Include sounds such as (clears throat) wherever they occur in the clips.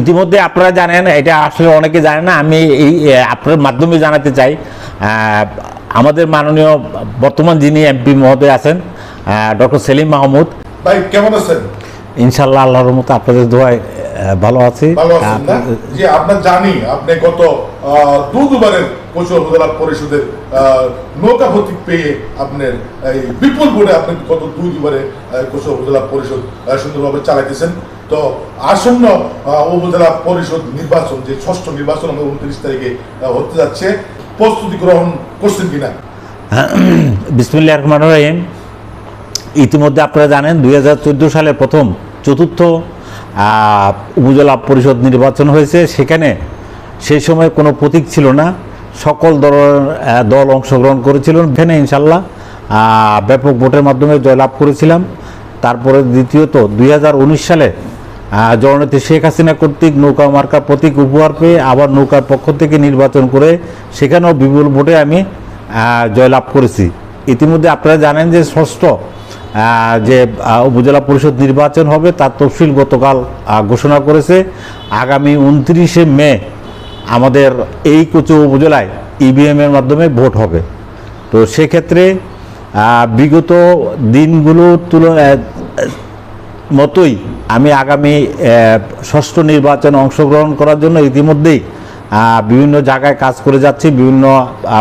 ইতিমধ্যে আপনারা জানেন এটা আসলে অনেকে জানে না আমি এই আপনার মাধ্যমে জানাতে চাই। আমাদের মাননীয় বর্তমান যিনি এমপি মহোদয় আছেন ডক্টর সেলিম মাহমুদ। ভাই কেমন আছেন? ইনশাল্লাহ আল্লাহর মতো আপনাদের দোয়ায় ভালো আছি। যে আপনার জানি আপনি গত দু দুবারের কচুয়া উপজেলা পরিষদের নৌকা প্রতীক পেয়ে আপনার এই বিপুল বোর্ডে আপনি গত দুই দুবারে কচুয়া উপজেলা পরিষদ সুন্দরভাবে চালাইতেছেন। তো আসন্ন উপজেলা পরিষদ নির্বাচন যে ষষ্ঠ নির্বাচন আমাদের উনত্রিশ তারিখে হতে যাচ্ছে প্রস্তুতি গ্রহণ করছেন কিনা? (clears throat) বিসমিল্লাহ রহমান রহিম। ইতিমধ্যে আপনারা জানেন দুই হাজার চোদ্দ সালে প্রথম চতুর্থ উপজেলা পরিষদ নির্বাচন হয়েছে। সেখানে সেই সময় কোনো প্রতীক ছিল না। সকল দল দল অংশগ্রহণ করেছিল এখানে ইনশাল্লাহ ব্যাপক ভোটের মাধ্যমে জয়লাভ করেছিলাম। তারপরে দ্বিতীয়ত দুই হাজার উনিশ সালে জননেত্রী শেখ হাসিনা কর্তৃক নৌকা মার্কা প্রতীক উপহার পেয়ে আবার নৌকার পক্ষ থেকে নির্বাচন করে সেখানেও বিপুল ভোটে আমি জয়লাভ করেছি। ইতিমধ্যে আপনারা জানেন যে ষষ্ঠ যে উপজেলা পরিষদ নির্বাচন হবে, তার তফসিল গতকাল ঘোষণা করেছে। আগামী উনত্রিশে মে আমাদের এই কুচু উপজেলায় ইভিএমের মাধ্যমে ভোট হবে। তো সেক্ষেত্রে বিগত দিনগুলো তুলনায় মতোই আমি আগামী ষষ্ঠ নির্বাচনে অংশগ্রহণ করার জন্য ইতিমধ্যেই বিভিন্ন জায়গায় কাজ করে যাচ্ছি। বিভিন্ন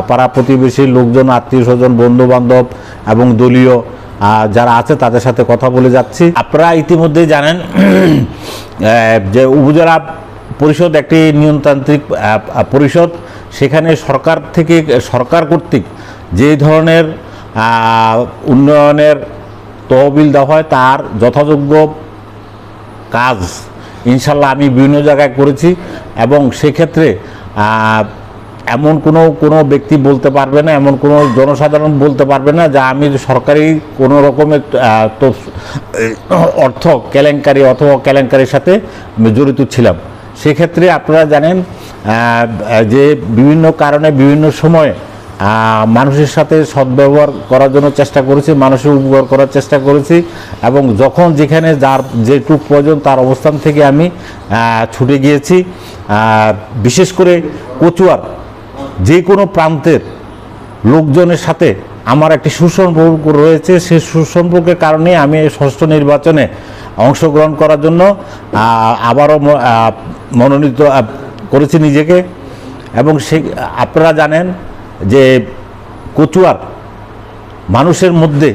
পাড়া প্রতিবেশী লোকজন, আত্মীয় স্বজন বন্ধু বান্ধব এবং দলীয় যারা আছে তাদের সাথে কথা বলে যাচ্ছি। আপনারা ইতিমধ্যেই জানেন (clears throat) যে উপজেলা পরিষদ একটি নিয়মতান্ত্রিক পরিষদ। সেখানে সরকার থেকে, সরকার কর্তৃক যে ধরনের উন্নয়নের তহবিল দেওয়া হয় তার যথাযোগ্য কাজ ইনশাল্লাহ আমি বিভিন্ন জায়গায় করেছি এবং সেক্ষেত্রে এমন কোনো কোনো ব্যক্তি বলতে পারবে না, এমন কোনো জনসাধারণ বলতে পারবে না যা আমি সরকারি কোনো রকমের অর্থ কেলেঙ্কারি অথবা কেলেঙ্কারির সাথে জড়িত ছিলাম। সেক্ষেত্রে আপনারা জানেন যে বিভিন্ন কারণে, বিভিন্ন সময়ে মানুষের সাথে সদ্ব্যবহার করার জন্য চেষ্টা করেছি, মানুষের উপকার করার চেষ্টা করেছি এবং যখন যেখানে যার যেটুক প্রয়োজন তার অবস্থান থেকে আমি ছুটে গিয়েছি। বিশেষ করে কচুয়ার যে কোনো প্রান্তের লোকজনের সাথে আমার একটি সুসম্পর্ক রয়েছে। সেই সুসম্পর্কের কারণে আমি এই ষষ্ঠ নির্বাচনে অংশগ্রহণ করার জন্য আবারও মনোনীত করেছি নিজেকে। এবং সে, আপনারা জানেন যে কচুয়ার মানুষের মধ্যে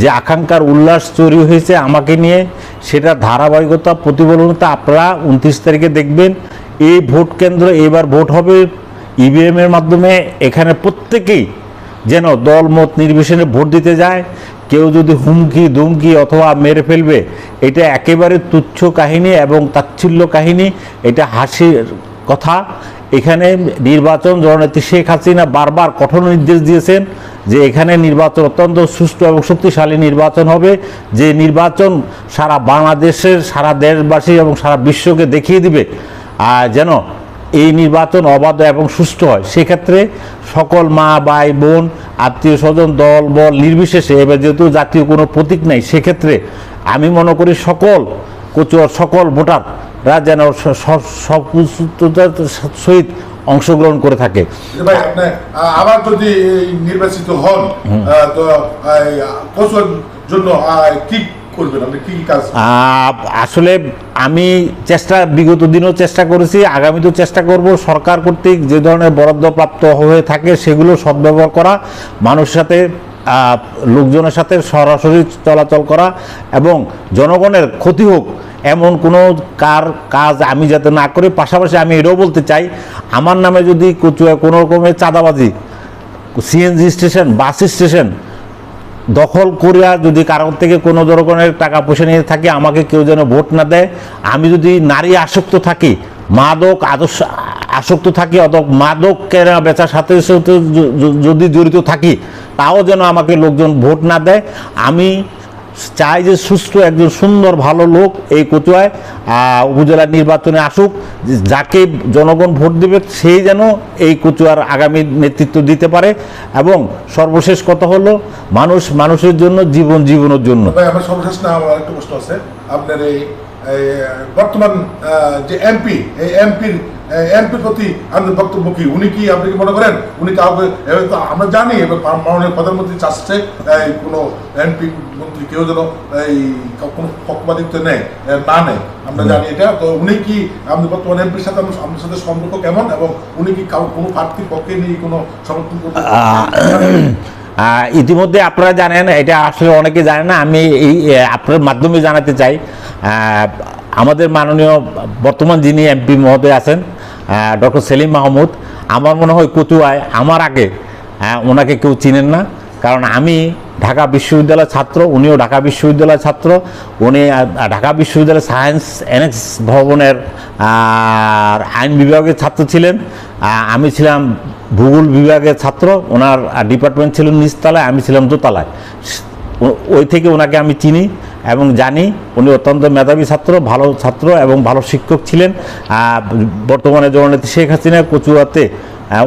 যে আকাঙ্ক্ষার উল্লাস তৈরি হয়েছে আমাকে নিয়ে, সেটা ধারাবাহিকতা, প্রতিফলনতা আপনারা উনত্রিশ তারিখে দেখবেন। এই ভোট কেন্দ্র এবার ভোট হবে ইভিএম এর মাধ্যমে এখানে প্রত্যেকেই যেন দল মত নির্বিশেষে ভোট দিতে যায়। কেউ যদি হুমকি, দুমকি অথবা মেরে ফেলবে, এটা একেবারে তুচ্ছ কাহিনী এবং তাচ্ছিল্য কাহিনী, এটা হাসির কথা। এখানে নির্বাচন জননেত্রী শেখ হাসিনা বারবার কঠোর নির্দেশ দিয়েছেন যে এখানে নির্বাচন অত্যন্ত সুষ্ঠু এবং শক্তিশালী নির্বাচন হবে। যে নির্বাচন সারা বাংলাদেশের, সারা দেশবাসী এবং সারা বিশ্বকে দেখিয়ে দিবে। আর যেন এই নির্বাচন অবাধ এবং সুষ্ঠু হয়। সেক্ষেত্রে সকল মা ভাই বোন আত্মীয় স্বজন দল বল নির্বিশেষে এবার যেহেতু জাতীয় কোনো প্রতীক নাই সেক্ষেত্রে আমি মনে করি সকল কচুয়ার সকল ভোটাররা যেন স- স- সহিত অংশগ্রহণ করে থাকে। আবার যদি নির্বাচিত হন তো জন্য কি আসলে আমি চেষ্টা, বিগত দিনও চেষ্টা করেছি, আগামীতেও চেষ্টা করব সরকার কর্তৃক যে ধরনের বরাদ্দপ্রাপ্ত হয়ে থাকে সেগুলো সদ্ব্যবহার করা, মানুষের সাথে লোকজনের সাথে সরাসরি চলাচল করা এবং জনগণের ক্ষতি হোক এমন কোনো কার কাজ আমি যাতে না করি, পাশাপাশি আমি এটাও বলতে চাই, আমার নামে যদি কোনো রকমের চাঁদাবাজি, সিএনজি স্টেশন, বাস স্টেশন দখল করিয়া যদি কারোর থেকে কোনো ধরনের টাকা পয়সা নিয়ে থাকে, আমাকে কেউ যেন ভোট না দেয়। আমি যদি নারী আসক্ত থাকি, মাদক আদর্শ আসক্ত থাকি, অথবা মাদক কেনা বেচার সাথে সাথে যদি জড়িত থাকি, তাও যেন আমাকে লোকজন ভোট না দেয়। আমি চাই যে সুস্থ একজন সুন্দর ভালো লোক এই কচুয়ায় উপজেলা নির্বাচনে আসুক যাকে জনগণ ভোট দেবে সেই যেন এই কচুয়ার আগামী নেতৃত্ব দিতে পারে। এবং সর্বশেষ কথা হলো মানুষ মানুষের জন্য জীবন জীবনের জন্য। সর্বশেষ না আমার প্রশ্ন আছে। আপনার এই, বর্তমান যে এমপি এই এমপির এমপির প্রতি আমাদের বক্তব্য কি? উনি কি আপনি কি মনে করেন? উনি কাউকে তো আমরা জানি এবার মাননীয় প্রধানমন্ত্রী চাচ্ছে এই কোনো এমপি মন্ত্রী কেউ যেন এই কোনো পক্ষপাতিত্ব নেয় না নেয় আমরা জানি এটা। তো উনি কি আমাদের বর্তমান এমপির সাথে আমাদের সাথে সম্পর্ক কেমন এবং উনি কি কোনো প্রার্থীর পক্ষে নিয়ে কোনো সমর্থন করতে ইতিমধ্যে আপনারা জানেন এটা আসলে অনেকে জানে না আমি এই আপনার মাধ্যমে জানাতে চাই। আমাদের মাননীয় বর্তমান যিনি এমপি মহোদয় আছেন ডক্টর সেলিম মাহমুদ আমার মনে হয় কচুয়ায় আমার আগে আহ, ওনাকে কেউ চিনেন না। কারণ আমি ঢাকা বিশ্ববিদ্যালয়ের ছাত্র উনিও ঢাকা বিশ্ববিদ্যালয়ের ছাত্র উনি ঢাকা বিশ্ববিদ্যালয়ের সায়েন্স এনএক্স ভবনের আইন বিভাগের ছাত্র ছিলেন। আমি ছিলাম ভূগোল বিভাগের ছাত্র ওনার ডিপার্টমেন্ট ছিল নিচতলায় আমি ছিলাম দোতলায়। ওই থেকে ওনাকে আমি চিনি। এবং জানি উনি অত্যন্ত মেধাবী ছাত্র, ভালো ছাত্র এবং ভালো শিক্ষক ছিলেন। বর্তমানে জননেত্রী শেখ হাসিনা কচুয়াতে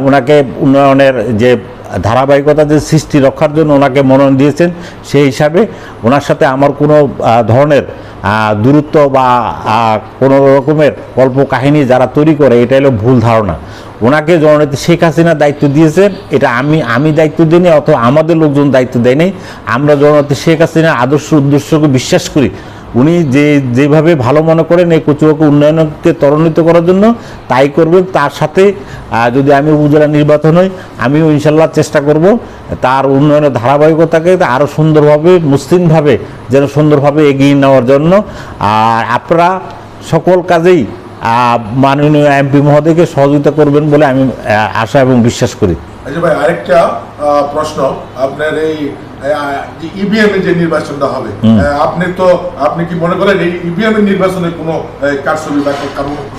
ওনাকে উন্নয়নের যে ধারাবাহিকতা যে সৃষ্টি রক্ষার জন্য ওনাকে মনোনয়ন দিয়েছেন, সেই হিসাবে ওনার সাথে আমার কোনো ধরনের দূরত্ব বা কোনো রকমের গল্প কাহিনী যারা তৈরি করে, এটা হলো ভুল ধারণা। ওনাকে জননেত্রী শেখ হাসিনা দায়িত্ব দিয়েছেন, এটা আমি আমি দায়িত্ব দিইনি অথবা আমাদের লোকজন দায়িত্ব দেয়নি আমরা জননেত্রী শেখ হাসিনার আদর্শ উদ্দেশ্যকে বিশ্বাস করি। উনি যে, যেভাবে ভালো মনে করেন এই কচুয়াকে উন্নয়নকে ত্বরান্বিত করার জন্য, তাই করবেন। তার সাথে যদি আমি উপজেলা নির্বাচন হই, আমিও ইনশাল্লাহ চেষ্টা করব তার উন্নয়নের ধারাবাহিকতাকে আরও সুন্দরভাবে, মসৃণভাবে যেন সুন্দরভাবে এগিয়ে নেওয়ার জন্য। আর আপনারা সকল কাজেই মাননীয় এমপি মহোদয়কে সহযোগিতা করবেন বলে আমি আশা এবং বিশ্বাস করি। আচ্ছা ভাই আরেকটা প্রশ্ন। আপনার এই ইভিএম এর যে নির্বাচনটা হবে আপনি তো আপনি কি মনে করেন এই ইভিএম এর নির্বাচনে কোনো কারচুপি বা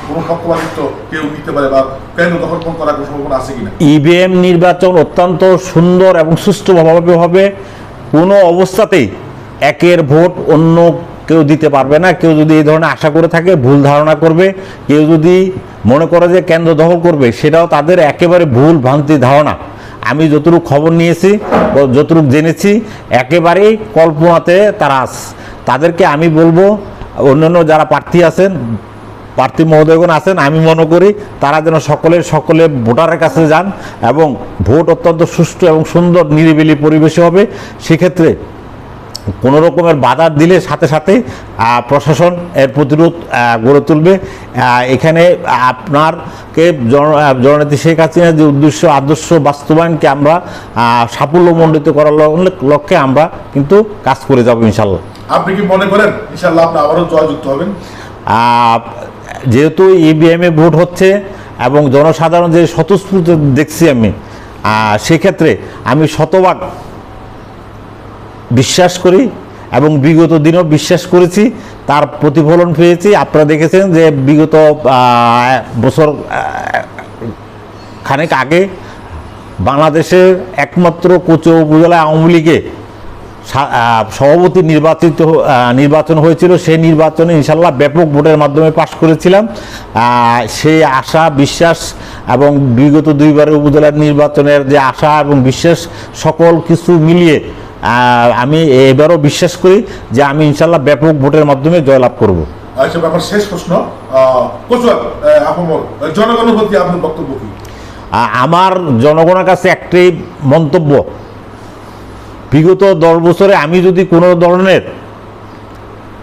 কোনো পক্ষপাতিত্ব কেউ নিতে পারে বা কেন্দ্র দখল করার কোনো সম্ভাবনা আছে কিনা? ইভিএম নির্বাচন অত্যন্ত সুন্দর এবং সুষ্ঠুভাবে হবে। কোনো অবস্থাতেই একের ভোট অন্য কেউ দিতে পারবে না, কেউ যদি এই ধরনের আশা করে থাকে, ভুল ধারণা করবে, কেউ যদি মনে করে যে কেন্দ্র দখল করবে, সেটাও তাদের একেবারে ভুল ভ্রান্তি ধারণা আমি যতটুকু খবর নিয়েছি যতটুকু জেনেছি, একেবারেই কল্পনাতে তারা আছে। তাদেরকে আমি বলব, অন্যান্য যারা প্রার্থী আছেন, প্রার্থী মহোদয়গণ আছেন, আমি মনে করি তারা যেন সকলের সকলে ভোটারের কাছে যান এবং ভোট অত্যন্ত সুষ্ঠু এবং সুন্দর নিরিবিলি পরিবেশে হবে সেক্ষেত্রে কোনো রকমের বাধা দিলে সাথে সাথে প্রশাসন এর প্রতিরোধ গড়ে তুলবে। এখানে আপনারকে জননেত্রী শেখ হাসিনার যে উদ্দেশ্য আদর্শ বাস্তবায়নকে আমরা সাফল্যমণ্ডিত করার লক্ষ্যে আমরা কিন্তু কাজ করে যাব ইনশাল্লাহ আপনি কি মনে করেন? ইনশাল্লাহ আপনি আবারও জয়যুক্ত হবেন। যেহেতু ইভিএমে ভোট হচ্ছে এবং জনসাধারণ যে স্বতঃস্ফূর্ত দেখছি আমি সেক্ষেত্রে আমি শতভাগ বিশ্বাস করি এবং বিগত দিনেও বিশ্বাস করেছি, তার প্রতিফলন পেয়েছি। আপনারা দেখেছেন যে বিগত বছর খানেক আগে বাংলাদেশের একমাত্র কোচো উপজেলা আওয়ামী লীগে সভাপতি নির্বাচিত নির্বাচন হয়েছিল। সেই নির্বাচনে ইনশাল্লাহ ব্যাপক ভোটের মাধ্যমে পাশ করেছিলাম। সেই আশা, বিশ্বাস এবং বিগত দুইবারের উপজেলার নির্বাচনের যে আশা এবং বিশ্বাস, সকল কিছু মিলিয়ে আমি এবারও বিশ্বাস করি যে আমি ইনশাল্লাহ ব্যাপক ভোটের মাধ্যমে জয়লাভ করব। আচ্ছা আমার শেষ প্রশ্ন। জনগণের প্রতি আপনার বক্তব্য কি? আমার জনগণের কাছে একটাই মন্তব্য। বিগত দশ বছরে আমি যদি কোনো ধরনের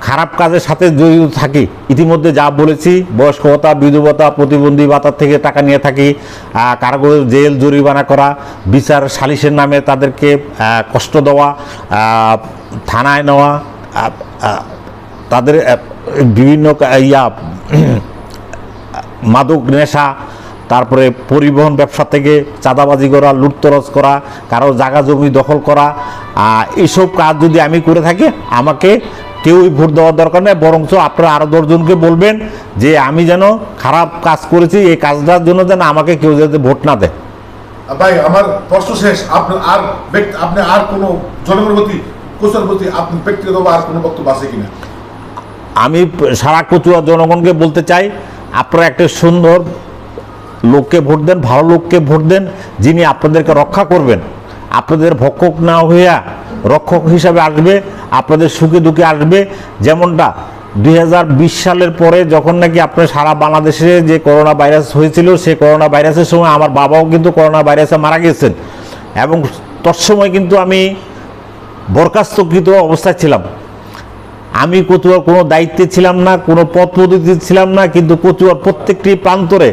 খারাপ কাজের সাথে জড়িত থাকি। ইতিমধ্যে যা বলেছি, বয়স্ক ভাতা বিধবতা প্রতিবন্ধী ভাতার থেকে টাকা নিয়ে থাকি কারাগারে জেল, জরিমানা করা, বিচার সালিশের নামে তাদেরকে কষ্ট দেওয়া থানায় নেওয়া তাদের বিভিন্ন ইয়া, (clears throat) মাদক নেশা, তারপরে পরিবহন ব্যবসা থেকে চাঁদাবাজি করা, লুটতরজ করা, কারও জায়গা জমি দখল করা এইসব কাজ যদি আমি করে থাকি, আমাকে কেউই ভোট দেওয়ার দরকার নেই বরঞ্চ আপনারা আরও দশজনকে বলবেন যে আমি যেন খারাপ কাজ করেছি এই কাজটার জন্য যেন আমাকে কেউ যাতে ভোট না দেয়। ভাই আমার প্রশ্ন শেষ। আপনার আর আপনি আর কোনো জনগণের প্রতি কোচার প্রতি আপনি ব্যক্তিগত আর কোনো বক্তব্য আছে কিনা? আমি সারা কচুয়া জনগণকে বলতে চাই আপনারা একটা সুন্দর লোককে ভোট দেন ভালো লোককে ভোট দেন যিনি আপনাদেরকে রক্ষা করবেন। আপনাদের ভক্ষক না হইয়া রক্ষক হিসাবে আসবে, আপনাদের সুখে দুঃখে আসবে। যেমনটা দুই হাজার বিশ সালের পরে যখন নাকি আপনার সারা বাংলাদেশে যে করোনা ভাইরাস হয়েছিল, সেই করোনা ভাইরাসের সময় আমার বাবাও কিন্তু করোনা ভাইরাসে মারা গেছেন। এবং তৎসময় কিন্তু আমি বরখাস্তকৃত অবস্থায় ছিলাম। আমি কচুয়ার কোনো দায়িত্বে ছিলাম না, কোনো পদ পদ্ধতি ছিলাম না, কিন্তু কচুয়ার প্রত্যেকটি প্রান্তরে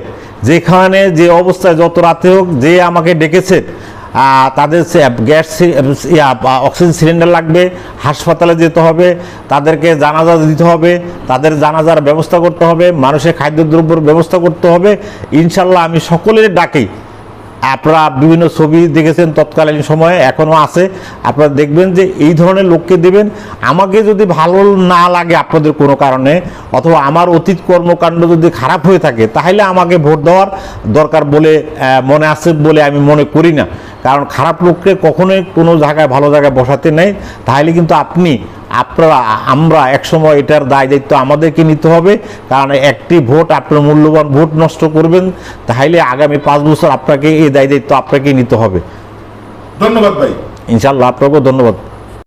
যেখানে যে অবস্থায় যত রাতে হোক যে আমাকে ডেকেছে তাদের গ্যাস অক্সিজেন সিলিন্ডার লাগবে, হাসপাতালে যেতে হবে, তাদেরকে জানাজা দিতে হবে, তাদের জানাজার ব্যবস্থা করতে হবে, মানুষের খাদ্যদ্রব্যের ব্যবস্থা করতে হবে। ইনশাল্লাহ আমি সকলের ডাকি আপনারা বিভিন্ন ছবি দেখেছেন তৎকালীন সময়ে, এখনও আছে। আপনারা দেখবেন যে এই ধরনের লোককে দেবেন। আমাকে যদি ভালো না লাগে আপনাদের কোনো কারণে, অথবা আমার অতীত কর্মকাণ্ড যদি খারাপ হয়ে থাকে, তাহলে আমাকে ভোট দেওয়ার দরকার বলে মনে আছে বলে আমি মনে করি না। কারণ খারাপ লোককে কখনোই কোনো জায়গায় ভালো জায়গায় বসাতে নেই। তাহলে কিন্তু আপনি আপনারা আমরা একসময় এটার দায় দায়িত্ব আমাদেরকে নিতে হবে। কারণ একটি ভোট আপনার মূল্যবান ভোট নষ্ট করবেন। তাহলে আগামী পাঁচ বছর আপনাকে এই দায় দায়িত্ব আপনাকেই নিতে হবে। ধন্যবাদ ভাই। ইনশাল্লাহ আপনাকেও ধন্যবাদ।